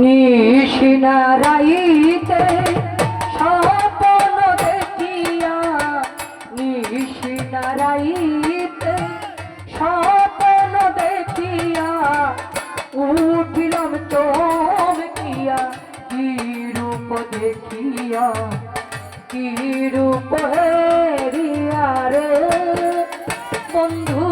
নিশিনারাইতে স্বপন দেখিয়া নিশিনারাইতে স্বপন দেখিয়া, উঠিলাম চমকিয়া, কি রূপ দেখিয়া, কি রূপ হেরিয়া রে? বন্ধু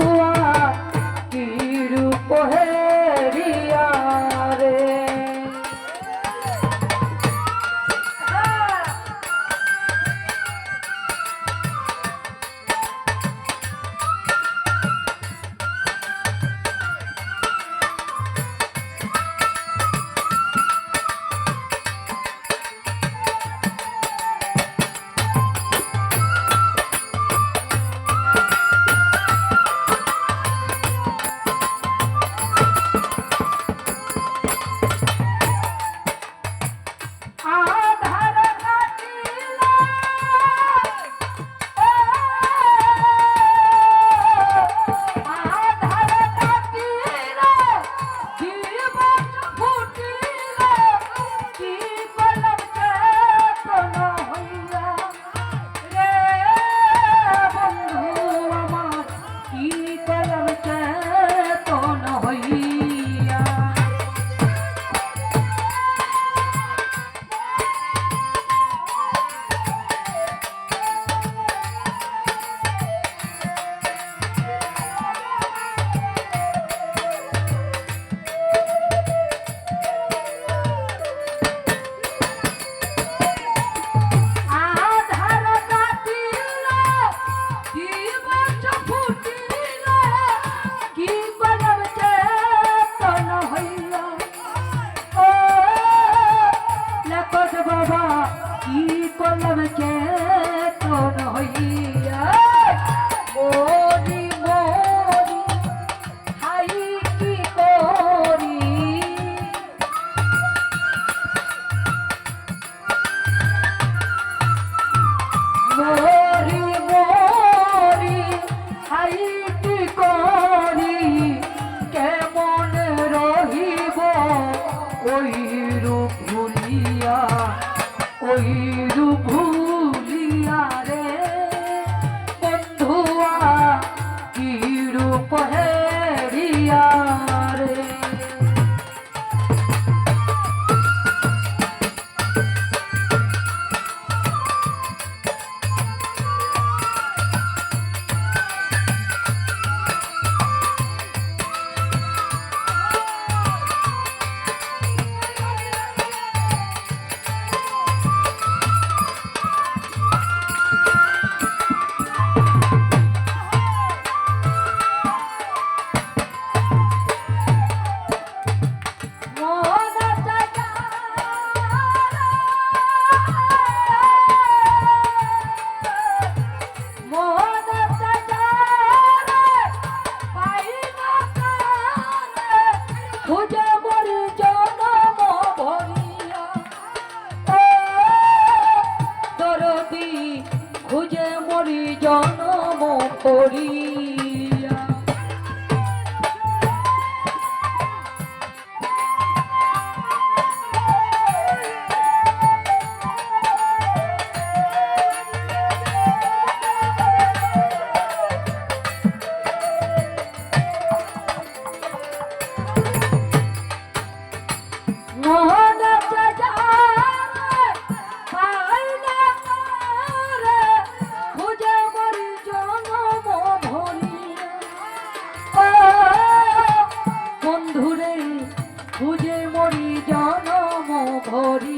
জনম করি।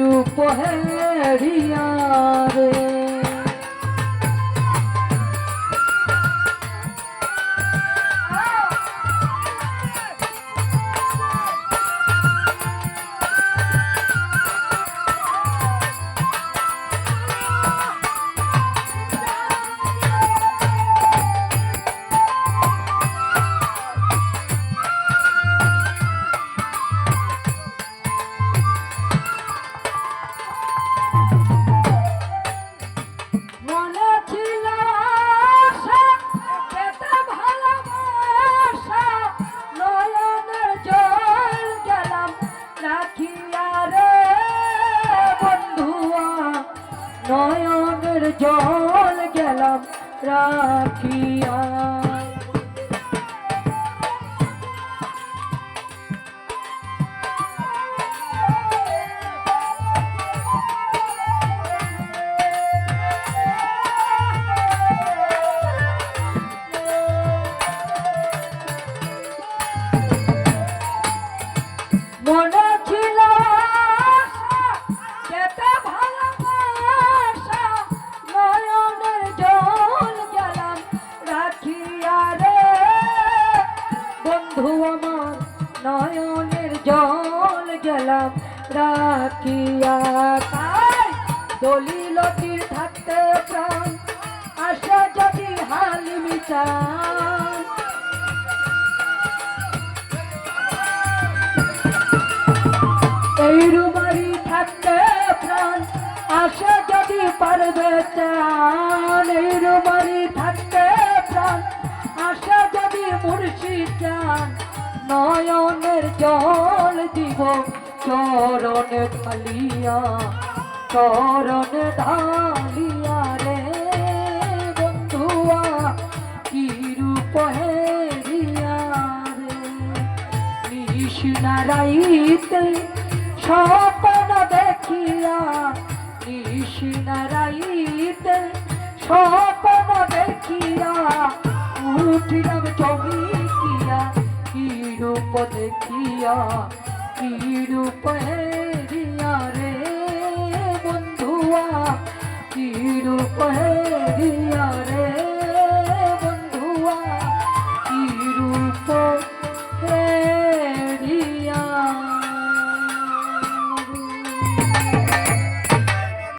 রূপ হেরিয়া রে রাখিয়া গেলাম রাখিয়া তাই দলিলটির থাকতে প্রাণ। আশা যদি এই রুমারি থাকতে প্রাণ। আশা যদি পারবে চান এই রুমারি থাকতে প্রাণ। আশা যদি মুর্শি চান নয়নের জল দিব, চরণে ঢালিয়া চরণে ঢালিয়া রে বন্ধুয়া, কি রূপ হেরিয়া রে? কৃষ্ণারাইতে স্বপ্ন দেখিয়া কৃষ্ণারাইতে স্বপ্ন দেখিয়া, উঠিলাম চমিকিয়া রূপ দেখিয়া কি রূপ হেরিয়া রে বন্ধুয়া কি রূপ হেরিয়া রে